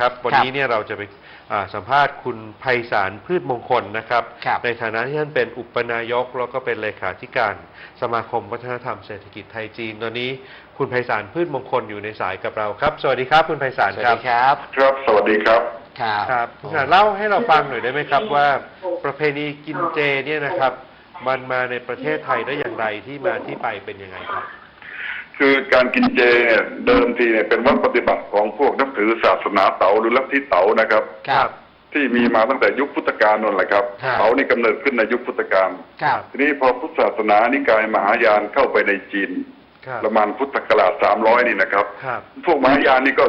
ครับวันนี้เนี่ยเราจะไปอ่าสัมภาษณ์คุณไพศาลพืชมงคลนะครับครับ ในฐานะที่ท่านเป็นอุปนายก แล้วก็เป็นเลขาธิการสมาคมวัฒนธรรมเศรษฐกิจไทยจีนตอนนี้ คุณไพศาลพืชมงคลอยู่ในสายกับเราครับ สวัสดีครับ คุณไพศาลสวัสครับดีครับครับ สวัสดีครับครับครับคุณไพศาลเล่าให้เราฟังหน่อยได้ไหมครับว่าประเพณีกินเจเนี่ยนะครับ มันมาในประเทศไทยได้อย่างไรที่มาที่ไปเป็นยังไงครับ คือการกินเจเนี่ยเดิมทีเนี่ยเป็นวัดปฏิบัติของพวกนับถือศาสนาเต๋าหรือลัทธิเต๋านะครับ ครับ ที่มีมาตั้งแต่ยุคพุทธกาลนั่นแหละครับครับเต๋านี่กำเนิดขึ้นในยุคพุทธกาลครับ ทีนี้พอพุทธศาสนานิกายมหายานเข้าไปในจีน ครับ ประมาณพุทธศักราชสามร้อยนี่นะครับ ครับ พวกมหายานนี่ก็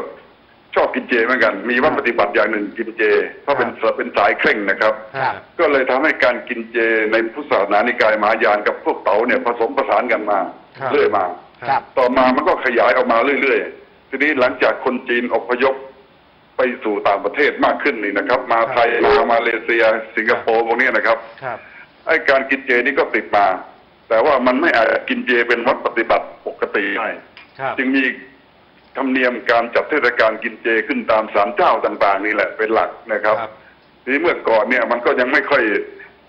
ชอบกินเจเหมือนกัน มีวัดปฏิบัติอย่างหนึ่งกินเจ เพราะเป็นเป็นสายเคร่งนะครับ ครับ ก็เลยทำให้การกินเจในพุทธศาสนานิกายมหายานกับพวกเต๋าเนี่ยผสมผสานกันมาครับ เรื่อยมา ครับ ต่อมามันก็ขยายออกมาเรื่อยๆ ทีนี้หลังจากคนจีนอพยพไปสู่ต่างประเทศมากขึ้นนี่นะครับ มาไทยมามาเลเซีย สิงคโปร์พวกเนี้ยนะครับครับไอ้การกินเจนี่ก็ติดมา แต่ว่ามันไม่อาจจะกินเจเป็นวัดปฏิบัติปกติได้ครับจึงมีธรรมเนียมการจัดเทศกาลกินเจขึ้นตามศาลเจ้าต่างๆ นี่แหละเป็นหลักนะครับครับทีนี้เมื่อก่อนเนี่ยมันก็ยังไม่ค่อย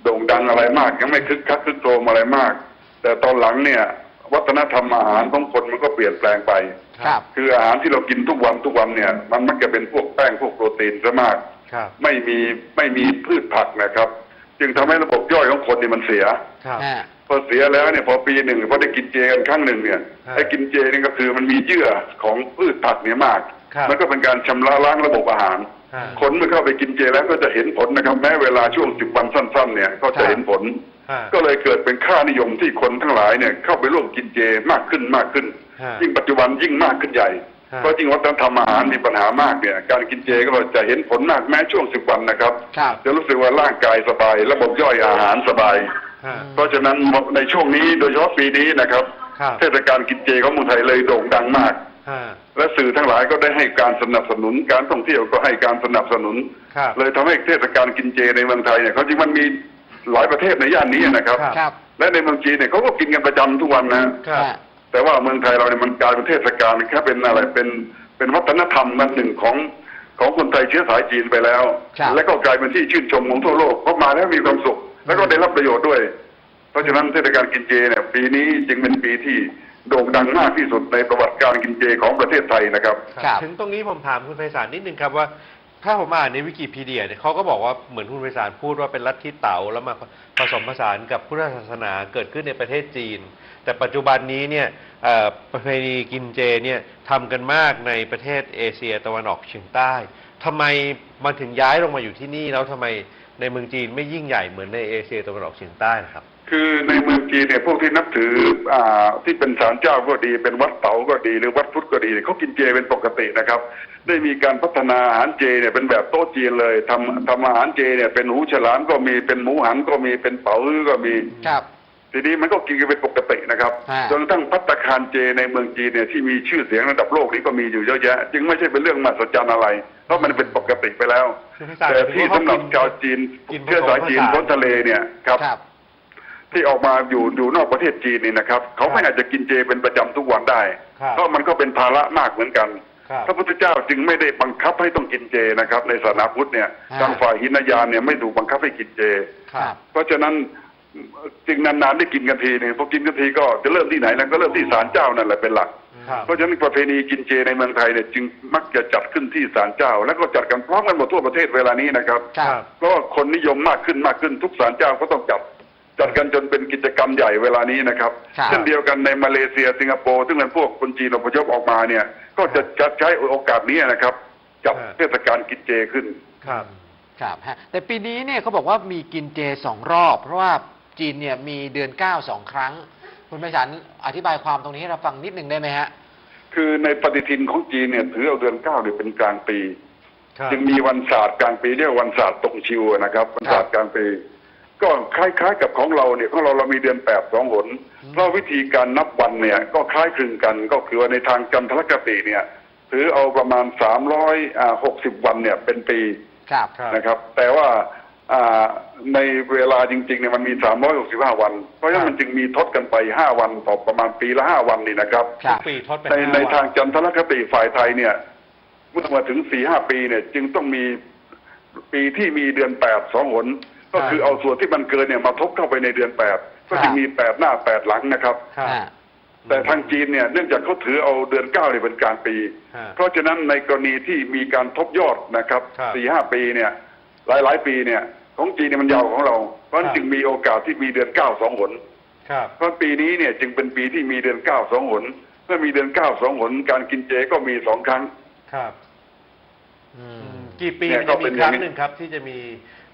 โด่งดังอะไรมาก ยังไม่คึกคักคึกโครมอะไรมาก แต่ตอนหลังเนี่ย วัฒนธรรมอาหารของคนมันก็เปลี่ยนแปลงไป ครับ คืออาหารที่เรากินทุกวันทุกวันเนี่ย มันมักจะเป็นพวกแป้งพวกโปรตีนซะมาก ครับ ไม่มีไม่มีพืชผักนะครับ จึงทำให้ระบบย่อยของคนเนี่ยมันเสีย ครับ ฮะ พอเสียแล้วเนี่ยพอปีหนึ่งพอได้กินเจกันครั้งหนึ่งเนี่ยครับไอ้กินเจนี่ก็คือมันมีเยื่อของพืชผักเนี่ยมาก ครับ มันก็เป็นการชำระล้างระบบอาหารฮะ คนเมื่อเข้าไปกินเจแล้วก็จะเห็นผลนะครับแม้เวลาช่วงสิบวันสั้น ๆ เนี่ยก็จะเห็นผลฮะก็เลยเกิดเป็นค่านิยมที่คนทั้งหลายเนี่ยเข้าไปร่วมกินเจมากขึ้นมากขึ้นฮะยิ่งปัจจุบันยิ่งมากขึ้นใหญ่ฮะเพราะยิ่งวัฒนธรรมอาหารมีปัญหามากเนี่ยการกินเจก็จะเห็นผลมากแม้ช่วงสิบวันนะครับครับจะรู้สึกว่าร่างกายสบาย ระบบย่อยอาหารสบายฮะเพราะฉะนั้นในช่วงนี้โดยเฉพาะปีนี้นะครับครับเทศกาลกินเจของเมืองไทยเลยโด่งดังมากฮะ และสื่อทั้งหลายก็ได้ให้การสนับสนุน การท่องเที่ยวก็ให้การสนับสนุนครับเลยทำให้เทศกาลกินเจในเมืองไทยเนี่ยเขาจริงมันมีหลายประเทศในย่านนี้นะครับครับครับและในเมืองจีนเนี่ยเขาก็กินกันประจำทุกวันนะครับฮะแต่ว่าเมืองไทยเราเนี่ยมันกลายเป็นเทศกาลแค่เป็นอะไรเป็นเป็นวัฒนธรรมนันหนึ่งของของคนไทยเชื้อสายจีนไปแล้วครับและก็กลายเป็นที่ชื่นชมของทั่วโลกเพราะมาแล้วมีความสุข แล้วก็ได้รับประโยชน์ด้วย เพราะฉะนั้นเทศกาลกินเจเนี่ยปีนี้จึงเป็นปีที่ โด่งดังมากที่สุดในประวัติการกินเจของประเทศไทยนะครับ ครับ ถึงตรงนี้ผมถามคุณไพศาลนิดนึงครับว่า ถ้าผมอ่านในวิกิพีเดียเนี่ยเขาก็บอกว่าเหมือนคุณไพศาลพูดว่าเป็นลัทธิเต๋าแล้วมาผสมผสานกับพุทธศาสนาเกิดขึ้นในประเทศจีน แต่ปัจจุบันนี้เนี่ยเอ่อประเพณีกินเจเนี่ยทำกันมากในประเทศเอเชียตะวันออกเฉียงใต้ทำไมมันถึงย้ายลงมาอยู่ที่นี่แล้วทำไมในเมืองจีนไม่ยิ่งใหญ่เหมือนในเอเชียตะวันออกเฉียงใต้นะครับ คือในเมืองจีนเนี่ยพวกที่นับถืออ่าที่เป็นศาลเจ้าก็ดี เป็นวัดเต๋าก็ดี หรือวัดพุทธก็ดีเขากินเจเป็นปกตินะครับ ได้มีการพัฒนาอาหารเจเนี่ยเป็นแบบโต๊ะจีนเลยทำทำอาหารเจเนี่ยเป็นหูฉลามก็มีเป็นหมูหันก็มีเป็นเป๋าฮื้อก็มี ครับ ทีนี้มันก็กินกันเป็นปกตินะครับฮะ จนกระทั่งพัตตาคารเจในเมืองจีนเนี่ยที่มีชื่อเสียงระดับโลกนี้ก็มีอยู่เยอะแยะ จึงไม่ใช่เป็นเรื่องมหัศจรรย์อะไรเพราะมันเป็นปกติไปแล้ว คือไม่ทราบแต่ที่สำหรับชาวจีนกินผสมเชื้อสายจีนผสาน พ้นทะเลเนี่ยครับ ครับ ที่ออกมาอยู่อยู่นอกประเทศจีนนี่นะครับเขาไม่อาจจะกินเจเป็นประจำทุกวันได้ครับเพราะมันก็เป็นภาระมากเหมือนกันครับพระพุทธเจ้าจึงไม่ได้บังคับให้ต้องกินเจนะครับ ในศาสนาพุทธเนี่ยฮะทางฝ่ายหินยานเนี่ยไม่ถูกบังคับให้กินเจครับเพราะฉะนั้นจึงนานๆได้กินกันทีหนึงพอกินกันทีก็จะเริ่มที่ไหนนะก็เริ่มที่ศาลเจ้านั่นแหละเป็นหลักครับเพราะฉะนั้นประเพณีกินเจในเมืองไทยเนี่ยจึงมักจะจัดขึ้นที่ศาลเจ้า แล้วก็จัดกันพร้อมกันหมดทั่วประเทศเวลานี้นะครับครับเพราะว่าคนนิยมมากขึ้นมากขึ้นทุกศาลเจ้าก็ต้องจัด จัดกันจนเป็นกิจกรรมใหญ่เวลานี้นะครับครับเช่นเดียวกันในมาเลเซียสิงคโปร์ซึ่งเป็นพวกคนจีนอพยพออกมาเนี่ย ก็จะจัดใช้โอกาสนี้นะครับจัดฮะเทศกาลกินเจขึ้นครับครับฮะแต่ปีนี้เนี่ยเขาบอกว่ามีกินเจสองรอบ เพราะว่าจีนเนี่ยมีเดือนเก้าสองครั้ง คุณไพศาลอธิบายความตรงนี้ให้เราฟังนิดหนึ่งได้ไหมฮะคือในปฏิทินของจีนเนี่ยถือเอาเดือนเก้าเนี่ยเป็นกลางปีครับจึงมีวันศาสตร์กลางปีเรียกว่าวันศาสตร์ตรงชิวนะครับวันศาสตร์กลางปี ก็คล้ายๆกับของเราเนี่ยของเราเรามีเดือนแปดสองหนเพราะวิธีการนับวันเนี่ยก็คล้ายคลึงกันก็คือว่าในทางจันทรคติเนี่ยถือเอาประมาณสามร้อยหกสิบวันเนี่ยเป็นปีครับครับนะครับ แต่ว่าอ่าในเวลาจริงๆเนี่ยมันมีสามร้อยหกสิบห้าวัน เพราะฉะนั้นมันจึงมีทดกันไปห้าวันต่อประมาณปีละห้าวันนี่นะครับครับปีทดเป็นในห้ในวันทางจันทรคติฝ่ายไทยเนี่ยเมื่อมาถึงสี่ห้าปีเนี่ยจึงต้องมีปีที่มีเดือนแปดสองหน ก็คือเอาส่วนที่มันเกินเนี่ยมาทบเข้าไปในเดือนแปดก็จะมีแปดหน้าแปดหลังนะครับครับอ่าแต่ทางจีนเนี่ยเนื่องจากเขาถือเอาเดือนเก้าเนี่ยเป็นกลางปีฮะเพราะฉะนั้นในกรณีที่มีการทบยอดนะครับครับสี่ห้าปีเนี่ยหลายหลายๆปีเนี่ยของจีนเนี่ยมันยาวกว่าของเรา เพราะฉะนั้ครันบจึงมีโอกาสที่มีเดือนเก้าสองหนครับเพราะปีนี้เนี่ยจึงเป็นปีที่มีเดือนเก้าสองหนเมื่อมีเดือนเก้าสองหนการกินเจก็มีสองครั้งครับ อือืมม กี่ปีเนี่ยมันก็จะเป็มีนครั้งอย่างนี้หนึ่งครับที่จะมี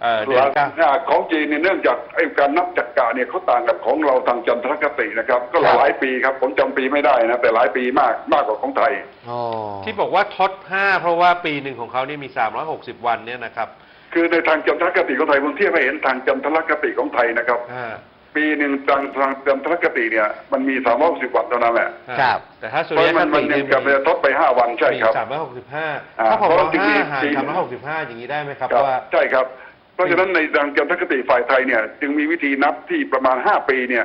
เอ่อเดือนเก้า อ่าของจีนเนี่ยเนื่องจากไอ้การนับจักกะเนี่ยเขาต่างกับของเราทางจันทรคตินะครับ ก็หครับลายปีครับผมจำปีไม่ได้นะแต่หลายปีมากมากกว่าของไทย อ๋อ ที่บอกว่าทดห้าเพราะว่าปีหนึ่งของเขานี่มี 360 วันเนี่ยนะครับคือในทางจันทรคติของไทยผมเทียบให้เห็นทางจันทรคติของไทยนะครับ อ่า ปีหนึ่งทางทางจันทรคติเนี่ยมันมีสามร้อยสิบวันเท่านั้นแหละครับ แต่ถ้าสุเพริราะยคมันมัตินยัเนี่งยกลับไปทดไปห้าวันใช่ครับ สามร้อยหกสิบห้าอ่าถ้าผมเพราะเอาจริงๆ ห้าหารจริงสามร้อยหกสิบห้าอย่างนี้ได้ไหมครับครับว่า ใช่ครับ เพราะฉะนั้นในทางจันทรคติฝ่ายไทยเนี่ยจึงมีวิธีนับที่ประมาณห้าปีเนี่ย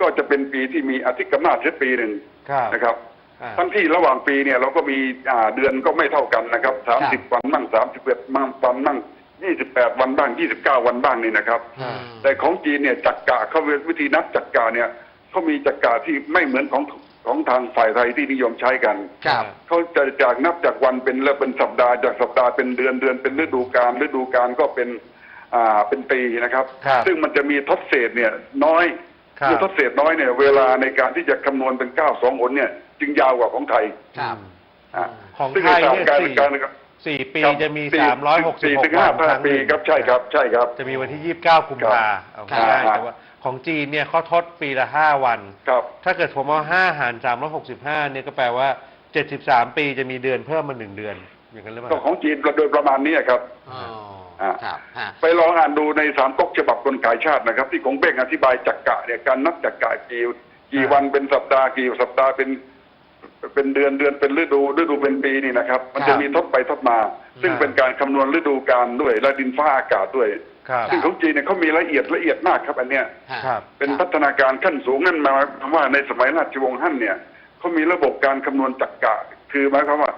ก็จะเป็นปีที่มีอธิกรรมนาถเสียปีหนึ่งครับนะครับ อ่า ทั้งที่ระหว่างปีเนี่ยเราก็มีอ่าเดือนก็ไม่เท่ากันนะครับสามสิบวันบ้างสามสิบเอ็ดวันบ้าง ยี่สิบแปดวันบ้างยี่สิบเก้าวันบ้างนี่นะครับอ่าแต่ของจีนเนี่ยจักกะเขาวิธีนับจักกะเนี่ยเขามีจักกะที่ไม่เหมือนของของทางฝ่ายไทยที่นิยมใช้กัน ครับ เขาจะจากนับจากวันเป็นและเป็นสัปดาห์จากสัปดาห์เป็นเดือนเดือนเป็นฤดูกาลฤดูกาลก็เป็นอ่าเป็นปีนะครับ ครับซึ่งมันจะมีทดเศษเนี่ยน้อยครับ เมื่อทดเศษน้อยเนี่ยเวลาในการที่จะคำนวณเป็นเก้าสองหนเนี่ยจึงยาวกว่าของไทยครับ อ่าของซึ่ไทยในเนี่ยการสี่ การนะครับ สี่ปีครับจะมีสี่สามร้อยหกสิบสี่หกถึงวัห้านครั้งหปีนึ่งครับใช่ครับใช่ครับ จะมีวันที่ยี่สิบเก้ากุมภาเอาครับ ง่ายๆครับแต่ว่าของจีนเนี่ยเขาทดปีละห้าวัน ครับ ถ้าเกิดผมเอาห้าหารสามร้อยหกสิบห้าเนี่ยก็แปลว่าเจ็ดสิบสามปีจะมีเดือนเพิ่มมาหนึ่งเดือน อย่างนั้นหรือเปก็ล่าของจีนโดยประมาณนี้ครับ อ๋ออ่า ครับฮะ ไปลองอ่านดูในสามก๊กฉบับกลไกชาตินะครับ ที่ของเบ้งอธิบายจักกะเนี่ยการนับจักกะกี่กี่วันเป็นสัปดาห์กี่สัปดาห์เป็น เป็นเดือนเดือนเป็นฤดูฤดูเป็นปีนี่นะครับ มันครัจะบมีทดไปทดมา ซึ่งครับเป็นการคำนวณฤดูกาลด้วยและดินฟ้าอากาศด้วย ครับซึ่งของจีนเนี่ยเขามีละเอียดละเอียดมากครับ อันเนี้ยฮะครับเป็นพัฒนาการขั้นสูงนั่นหมายความว่าในสมัยราชวงศ์ฮั่นเนี่ยเขามีระบบการคำนวณจักกะคือหมายความว่า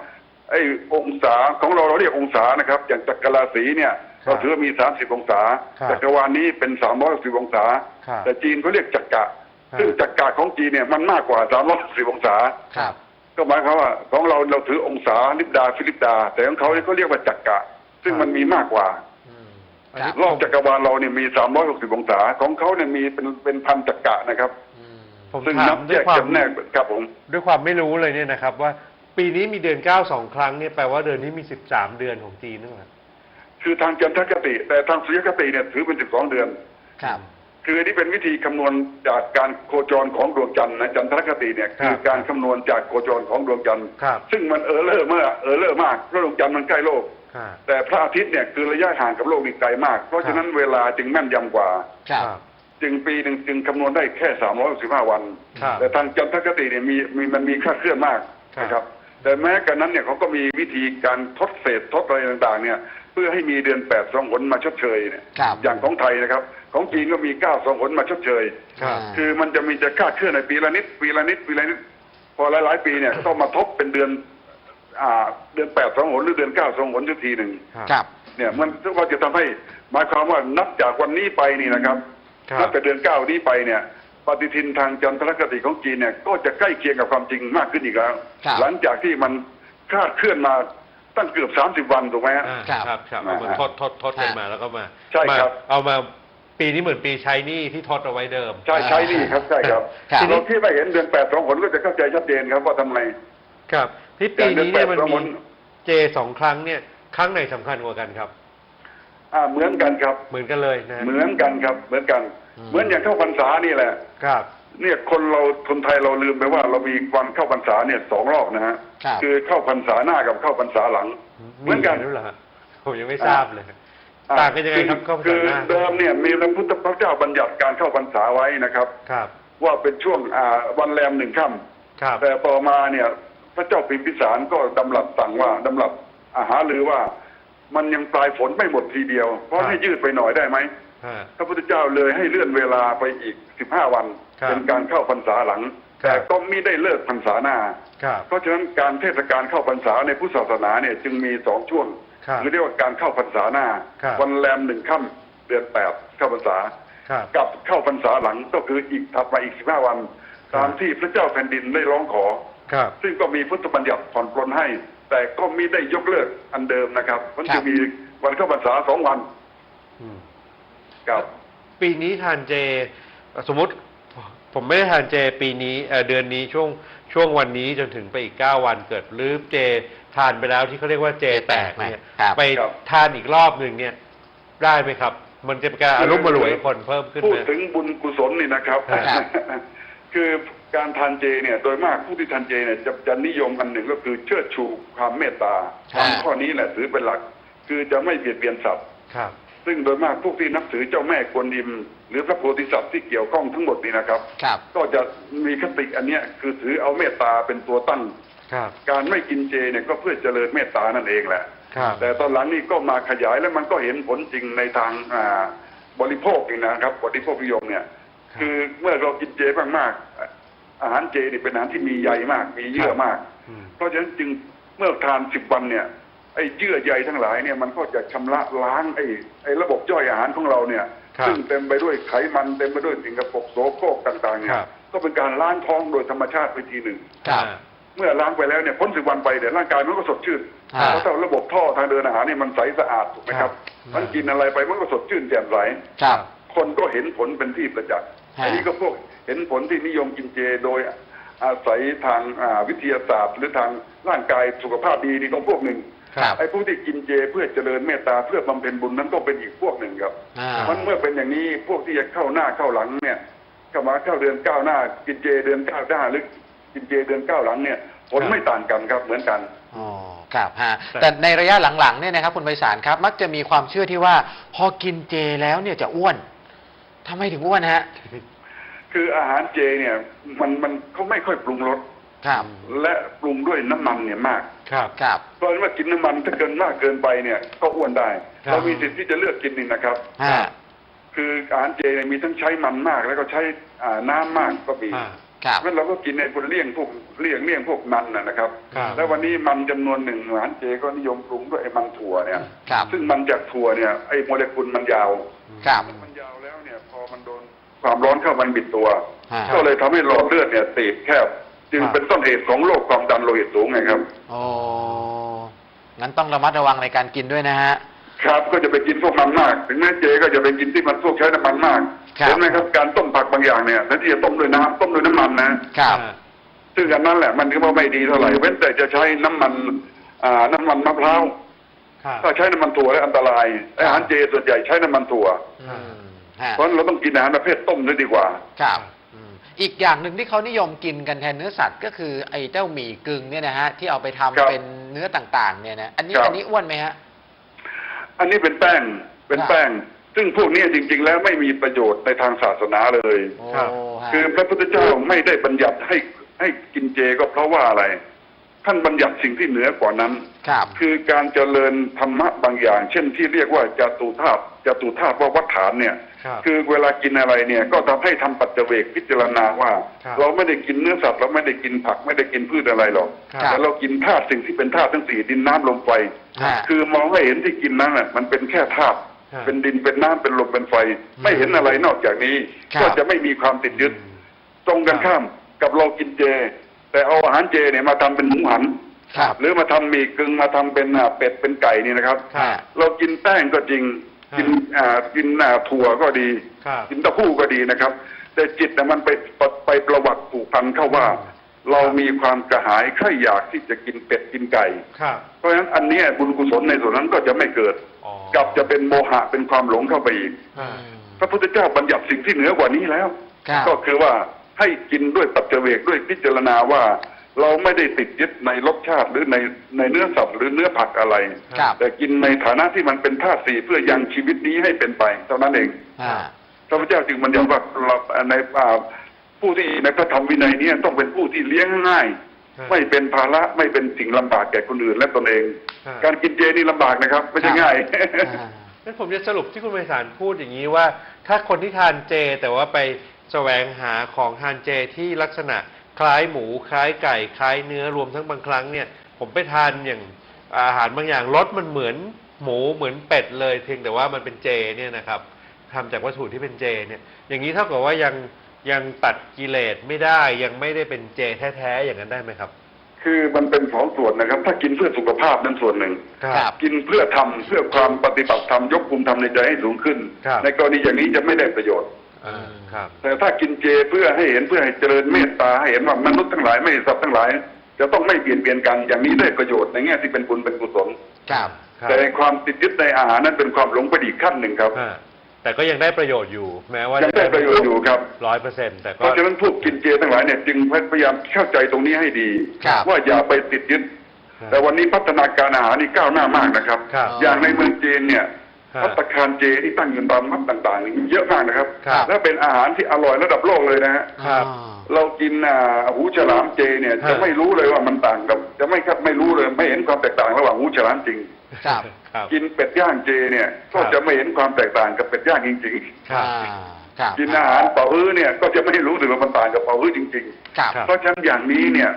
ไอ้องศาของเราเราเรียกองศานะครับ อย่างจักรราศีเนี่ยครับเราถือว่ามี 30 องศาครับจักรวาลนี้เป็น360องศา ครับแต่จีนเขาเรียกจักกะครับ ซึ่งจักกะของจีนเนี่ยมันมากกว่า360องศา ครับ ก็หมายความว่าของเราเราถือองศาลิบดาฟิลิปดา แต่ของเขาเนี่ยเขาเรียกว่าจักกะซึ่งมันมีมากกว่าอืมอันนี้รอบจักรวาลเราเนี่ยมี 360 องศาของเขาเนี่ยมีเป็นเป็นพันจักกะนะครับอืมผมซึ่งถานัมบด้แยวยกความจำแนกครับผม ด้วยความไม่รู้เลยเนี่ยนะครับ ว่าปีนี้มีเดือนเก้าสองครั้งเนี่ยแปลว่าเดือนนี้มีสิบสามเดือนของจีนนั่นแหละ คือทางจันทรคติ แต่ทางสุริยคติเนี่ยถือเป็น 12 เดือน ครับ คืออันนี้เป็นวิธีคำนวณจากการโคจรของดวงจันทร์นะจันทรคติเนี่ยคือการคำนวณจากโคจรของดวงจันทร์ครับ ซึ่งมันเออเลอร์เมื่อเออเลอร์มากเพราะดวงจันทร์มันใกล้โลก ครับ แต่พระอาทิตย์เนี่ยคือระยะห่างกับโลกนี่ไกลมาก เพราะฉะนั้นเวลาจึงแม่นยำกว่า ครับ จึงปีหนึ่งจึงคำนวณได้แค่ 365 วัน ครับแต่ทางจันทรคติเนี่ยมีมีมันมีค่าเคลื่อนมากครับ นะครับ แต่แม้กันนั้นเนี่ยเขาก็มีวิธีการทดเศษทดอะไรต่างๆเนี่ยเพื่อให้มีเดือนแปดสองหนมาชดเชยเนี่ยครับ อย่างของไทยนะครับ ของจีนก็มีเก้าสองหนมาชดเชย ครับอ่าคือมันจะมีจะคาดเคลื่อนในปีละนิดปีละนิดปีละนิด พอหลายๆ ปีเนี่ยก็ต้องมาทบเป็นเดือน อ่า เดือนแปดสองหนหรือเดือนเก้าสองหนสักทีหนึ่งครับ เนี่ยมันก็จะทำให้หมายความว่านับจากวันนี้ไปนี่นะครับครับ นับแต่เดือนเก้านี้ไปเนี่ย ปฏิทินทางจันทรคติของจีนเนี่ยก็จะใกล้เคียงกับความจริงมากขึ้นอีกแล้ว ครับ หลังจากที่มันคลาดเคลื่อนมาตั้งเกือบสามสิบวันถูกไหมฮะ อ่าครับครับครับเอามาทดทดทดกันมาแล้วก็มาใช่ครับ มาเอามา ปีนี้เหมือนปีใช้หนี่ที่ทดเอาไว้เดิม ใช่ใช้นี่ครับใช่ครับครับ เราที่ไม่เห็นเดือนแปดสองหนก็จะเข้าใจชัดเจนครับว่าทำไม ครับที่ปีนี้เนี่ยมันอย่างเดือนแปดมีสองหนเจสองครั้งเนี่ย ครั้งไหนสำคัญกว่ากันครับ อ่าเหมือนกันครับ เหมือนกันเลยนะฮะ เหมือนกันครับ เหมือนกัน อืม เหมือนอย่างเข้าพรรษานี่แหละ ครับ เนี่ยคนเราคนไทยเราลืมไปว่าเรามีวันเข้าพรรษาเนี่ยสองรอบนะฮะครับคือเข้าพรรษาหน้ากับเข้าพรรษาหลัง เหมือนกัน ด้วยเหรอฮะผมยังไม่ทราบเลยอ่ ต่างกันยังไงครับเข้าพรรคืษาอหน้าเดิมเนี่ยมีพระพุทธพระเจ้าบัญญัติการเข้าพรรษาไว้นะครับ ครับว่าเป็นช่วงอ่าวันแรมหนึ่งค่ครับำแต่ต่อมาเนี่ยพระเจ้าพิมพิสารก็ดำรัสสั่งว่าดำรัสอาหารือว่า มันยังปลายฝนไม่หมดทีเดียว เพราะให้ยืดไปหน่อยได้ไหมฮะ พระพุทธเจ้าเลยให้เลื่อนเวลาไปอีกสิบห้าวัน ครับเป็นการเข้าพรรษาหลัง ครับ แต่ก็ไม่ได้เลิกพรรษาหน้า ครับ เพราะฉะนั้นการเทศกาลเข้าพรรษาในพุทธศาสนาเนี่ยจึงมีสองช่วงครับ หรือเรียกว่าการเข้าพรรษาหน้าครับวันแรมหนึ่งค่ำเดือนแปดเข้าพรรษาครับกับเข้าพรรษาหลังก็คืออีกถัดมาอีกสิบห้าวันครับตามที่พระเจ้าแผ่นดินได้ร้องขอครับซึ่งก็มีพุทธบัญญัติผ่อนปลนให้ แต่ก็ไม่ได้ยกเลิกอันเดิมนะครับ มันครัจะบมีวันเข้าพรรษาสองวันอืมกับปีนี้ทานเจ สมมติ ผมไม่ได้ทานเจปีนี้เอ่อเดือนนี้ช่วงช่วงวันนี้จนถึงไปอีกเก้าวันเกิดหรือเจทานไปแล้วที่เขาเรียกว่าเจแตกเนี่ยครับไปทานอีกรอบหนึ่งเนี่ย ได้ไหมครับ มันจะเป็นการอารมณ์มารวยคนเพิ่มขึ้นพูไหดมถึงบุญกุศลนี่นะครับ ครับ คือการทานเจเนี่ยโดยมากผู้ที่ทานเจเนี่ยจะจะนิยมอันหนึ่งก็คือเชิดชูความเมตตาครับ ทำข้อนี้แหละถือเป็นหลัก คือจะไม่เบียดเบียนสัตว์ ครับ ซึ่งโดยมากพวกที่นับถือเจ้าแม่กวนอิม หรือพระโพธิสัตว์ที่เกี่ยวข้องทั้งหมดนี่นะครับ ครับ ก็จะมีคติอันเนี้ยคือถือเอาเมตตาเป็นตัวตั้ง ครับ การไม่กินเจเนี่ยก็เพื่อเจริญเมตตานั่นเองแหละ ครับ แต่ตอนหลังนี่ก็มาขยายแล้วมันก็เห็นผลจริงในทางอ่าบริโภคนี่นะครับ บริโภคนิยมเนี่ย ครับ คือเมื่อเรากินเจมากๆอาหารเจนี่เป็นอาหารที่มีใยมาก มีเยื่อมาก อืม เพราะฉะนั้นจึงเมื่อทานสิบวันเนี่ย ไอ้เยื่อใยทั้งหลายเนี่ยมันก็จะชำระล้างไอ้ไอ้ระบบย่อยอาหารของเราเนี่ยครับซึ่งเต็มไปด้วยไขมันเต็มไปด้วยสิ่งกระปรกโสโครกต่างๆเนี่คยรับก็เป็นการล้างท้องโดยธรรมชาติไปทีหนึ่งครับอ่าเมื่อล้างไปแล้วเนี่ยพ้นสิบวันไปเดี๋ยวร่างกายมันก็สดชื่นอ่าเพราะถ้าระบบท่อทางเดินอาหารเนี่ยมันใสสะอาดถูกไหมครับครับมันกินอะไรไปมันก็สดชื่นแจ่มใสครับคนก็เห็นผลเป็นที่ประจักษ์ฮะอันนี้ก็พวกเห็นผลที่นิยมกินเจโดยอาศัยทางอ่าวิทยาศาสตร์ หรือทางร่างกายสุขภาพดีนี่ต้องพวกหนึ่ง ครับไอ้พวกที่กินเจเพื่อเจริญเมตตาเพื่อบำเพ็ญบุญนั้นก็เป็นอีกพวกหนึ่งครับอ่ามันเมื่อเป็นอย่างนี้พวกที่จะเข้าหน้าเข้าหลังเนี่ยเข้ามาเข้าเดือนเก้าหน้า กินเจเดือนเก้าหน้าหรือกินเจเดือนเก้าหลังเนี่ยผลครับไม่ต่างกันครับเหมือนกัน อ๋อครับฮะแต่แต่ในระยะหลังๆเนี่ยนะครับคุณไพศาลครับ มักจะมีความเชื่อที่ว่า พอกินเจแล้วเนี่ยจะอ้วนทำไมถึงอ้วนฮะ คืออาหารเจเนี่ยมันมันเขาไม่ค่อยปรุงรส ครับและปรุงด้วยน้ำมันเนี่ยมาก ครับครับเพราะฉะนั้นว่ากินน้ำมันถ้าเกินมากเกินไปเนี่ยก็อ้วนได้ครับเรามีสิทธิ์ที่จะเลือกกินนี่นะครับฮะคืออาหารเจเนี่ยมีทั้งใช้มันมาก แล้วก็ใช้อ่าน้ำมากก็มีอ่าครับเพราะฉะนั้นเราก็กินในคนเลี่ยงพวกเลี่ยงเลี่ยงพวกมันนะนะครับครับ แล้ววันนี้มันจำนวนหนึ่งอาหารเจก็นิยมปรุงด้วยไอ้มันถั่วเนี่ยครับซึ่งมันจากถั่วเนี่ยไอ้โมเลกุลมันยาวครับมันยาวแล้วเนี่ยพอมันโดนความร้อนเข้ามันบิดตัวฮะครับก็เลยทำให้หลอดเลือดเนี่ยตีบแคบ จึงครับเป็นต้นเหตุของโรคความดันโลหิตสูงไงครับโอ้งั้นต้องระมัดระวังในการกินด้วยนะฮะ ครับก็จะไปกินพวกมันมากถึงแม้เจก็จะไปกินที่มันพวกใช้น้ำมันมากครับ เห็นไหมครับการต้มผักบางอย่างเนี่ยแทนที่จะต้มด้วยน้ำต้มด้วยน้ำมันนะ ครับอ่าซึ่งอันนั้นแหละมันก็ว่าไม่ดีเท่าไหร่เว้นแต่จะใช้น้ำมันอ่าน้ำมันมะพร้าวครับถ้าใช้น้ำมันถั่วแล้วอันตรายอาหารเจส่วนใหญ่ใช้น้ำมันถั่ว อืมฮะเพราะฉะนั้นเราต้องกินอาหารประเภทต้มด้วยดีกว่า ครับ อืมอีกอย่างหนึ่งที่เขานิยมกินกันแทนเนื้อสัตว์ ก็คือไอ้เจ้าหมี่กึ่งเนี่ยนะฮะที่เอาไปทำครับเป็นเนื้อต่างๆ เนี่ยนะอันนี้ครับ อันนี้อ้วนไหมฮะ อันนี้เป็นแป้งเป็นครับแป้ง ซึ่งพวกนี้จริง ๆ แล้วไม่มีประโยชน์ในทางศาสนาเลย โอ้ครับ ฮะคือพระพุทธเจ้าไม่ได้บัญญัติให้ให้กินเจก็เพราะว่าอะไร ท่านบัญญัติสิ่งที่เหนือกว่านั้น ครับ คือการเจริญธรรมะบางอย่าง เช่นที่เรียกว่าจตุธาตุจตุธาตุว่าวัฏฐานเนี่ย ครับคือเวลากินอะไรเนี่ยก็ทำให้ทำปัจเจเวกพิจารณาว่าครับเราไม่ได้กินเนื้อสัตว์เราไม่ได้กินผักไม่ได้กินพืชอะไรหรอกครับแต่เรากินธาตุสิ่งที่เป็นธาตุทั้งสี่ดินน้ำลมไฟฮะคือมองให้เห็นที่กินนั้นน่ะมันเป็นแค่ธาตุครับเป็นดินเป็นน้ำเป็นลมเป็นไฟ ไม่เห็นอะไรนอกจากนี้ครับก็จะไม่มีความติดยึด ตรงกันข้ามกับเรากินเจ แต่เอาอาหารเจเนี่ยมาทำเป็นหมูหันครับหรือมาทำหมีกึ่งมาทำเป็นอ่าเป็ดเป็นไก่นี่นะครับครับเรากินแป้งก็จริงครับ กินอ่ากินอ่าถั่วก็ดีครับกินเต้าหู้ก็ดีนะครับ แต่จิตน่ะมันไปไปไปประวัติผูกพันเข้าว่า เรามีความกระหายใคร่อยากที่จะกินเป็ดกินไก่ครับเพราะฉะนั้นอันเนี้ยบุญกุศลในส่วนนั้นก็จะไม่เกิดอ๋อกลับจะเป็นโมหะเป็นความหลงเข้าไปอีกอ่าพระพุทธเจ้าบัญญัติสิ่งที่เหนือกว่านี้แล้วครับก็คือว่าให้กินด้วยปัจเจเวกด้วยพิจารณาว่า เราไม่ได้ติดยึดในรสชาติหรือในในเนื้อสัตว์หรือเนื้อผักอะไร ครับแต่กินในฐานะที่มันเป็นธาตุสี่เพื่อยังชีวิตนี้ให้เป็นไปเท่านั้นเองฮะพระพุทธเจ้าจึงบัญญัติว่าเราในอ่าผู้ที่ในพระธรรมวินัยเนี้ต้องเป็นผู้ที่เลี้ยงง่ายครับไม่เป็นภาระไม่เป็นสิ่งลำบากแก่คนอื่นและตนเองครับการกินเจนี่ลำบากนะครับ ไม่ใช่ง่าย อ่า งั้นผมจะสรุปที่คุณไพศาลพูดอย่างนี้ว่า ถ้าคนที่ทานเจแต่ว่าไปแสวงหาของทานเจที่ลักษณะ คล้ายหมูคล้ายไก่ คล้ายเนื้อรวมทั้งบางครั้งเนี่ย ผมไปทานอย่างอาหารบางอย่างรสมันเหมือนหมูเหมือนเป็ดเลยเพียงแต่ว่ามันเป็นเจเนี่ยนะครับทำจากวัตถุที่เป็นเจเนี่ยอย่างนี้เท่ากับว่ายังยังตัดกิเลสไม่ได้ยังไม่ได้เป็นเจแท้ๆอย่างนั้นได้ไหมครับ คือมันเป็นสองส่วนนะครับ ถ้ากินเพื่อสุขภาพนั้นส่วนหนึ่งครับกินเพื่อทำเพื่อความปฏิบัติธรรมยกภูมิธรรมในใจให้สูงขึ้นครับในกรณีอย่างนี้จะไม่ได้ประโยชน์อ่าครับ แต่ถ้ากินเจเพื่อให้เห็นเพื่อให้เจริญเมตตาให้เห็นว่ามนุษย์ทั้งหลายไม่ใช่สัตว์ทั้งหลาย จะต้องไม่เปลี่ยนเปลี่ยนกันอย่างนี้ได้ประโยชน์ในแง่ที่เป็นบุญเป็นกุศลครับครับแต่ความติดยึดในอาหารนั้นเป็นความหลงไปอีกขั้นหนึ่งครับอ่าแต่ก็ยังได้ประโยชน์อยู่ แม้ว่ายังได้ประโยชน์อยู่ครับร้อยเปอร์เซ็นต์แต่เพก็ราะฉะนั้นผู้กินเจทั้งหลายเนี่ยจึงพยายามเข้าใจตรงนี้ให้ดีครับว่าอย่าไปติดยึดแต่วันนี้พัฒนาการอาหารนี่ก้าวหน้ามากนะครับครับอย่างในเมืองจีนเนี่ยครับ พัตตาคารเจที่ตั้งอยู่ตามมัดต่างๆนี่เยอะมากนะครับครับและเป็นอาหารที่อร่อยระดับโลกเลยนะฮะครับอ๋อเรากินอ่าหูฉลามเจเนี่ยฮะจะไม่รู้เลยว่ามันต่างกับ จะไม่ครับไม่รู้เลยไม่เห็นความแตกต่างระหว่างหูฉลามจริงครับครับกินเป็ดย่างเจเนี่ยก็ครับจะไม่เห็นความแตกต่างกับเป็ดย่างจริงครับอ่าครับๆกินอาหารเป่าฮื้อเนี่ยก็จะไม่รู้สึกว่ามันต่างกับเป่าฮื้อจริงครับครับๆเพราะฉะนั้นอย่างนี้เนี่ย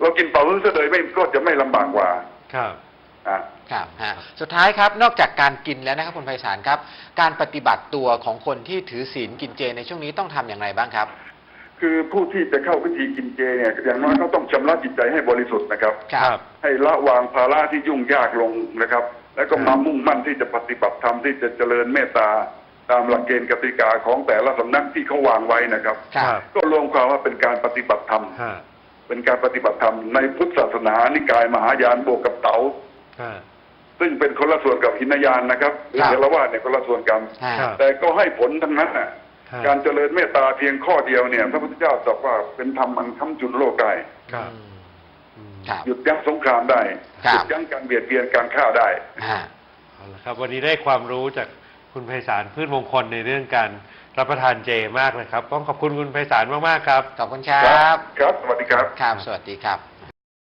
เรากินเป่าฮื้อซะเลยไม่ก็จะไม่ลำบากกว่าครับ อะครับฮะสุดท้ายครับนอกจากการกินแล้วนะครับคุณไพศาลครับ การปฏิบัติตัวของคนที่ถือศีลกินเจในช่วงนี้ต้องทำอย่างไรบ้างครับ คือผู้ที่จะเข้าพิธีกินเจเนี่ยอย่างน้อยก็ต้องชำระจิตใจให้บริสุทธิ์นะครับ ครับ ให้ละวางภาระที่ยุ่งยากลงนะครับ แล้วก็มามุ่งมั่นที่จะปฏิบัติธรรมที่จะเจริญเมตตา ตามหลักเกณฑ์กติกาของแต่ละสำนักที่เขาวางไว้นะครับ ครับ ก็รวมความว่าเป็นการปฏิบัติธรรม ฮะ เป็นการปฏิบัติธรรมในพุทธศาสนานิกายมหายานบวกกับเต๋าฮะ ซึ่งเป็นคนละส่วนกับหินยานนะครับหรือครับเทรวาสเนี่ยคนละส่วนกันฮะครับแต่ก็ให้ผลทั้งนั้นน่ะฮะการเจริญเมตตาเพียงข้อเดียวเนี่ย พระพุทธเจ้าตรัสว่าเป็นธรรมอันค้ำจุนโลกได้ครับอืมอืมครับหยุดยั้งสงครามได้ครับหยุดยั้งการเบียดเบียนการฆ่าได้ฮะเอาละครับ วันนี้ได้ความรู้จากคุณไพศาลพืชมงคลในเรื่องการรับประทานเจมากเลยครับ ต้องขอบคุณคุณไพศาลมากๆครับขอบคุณครับ ครับ สวัสดีครับครับสวัสดีครับ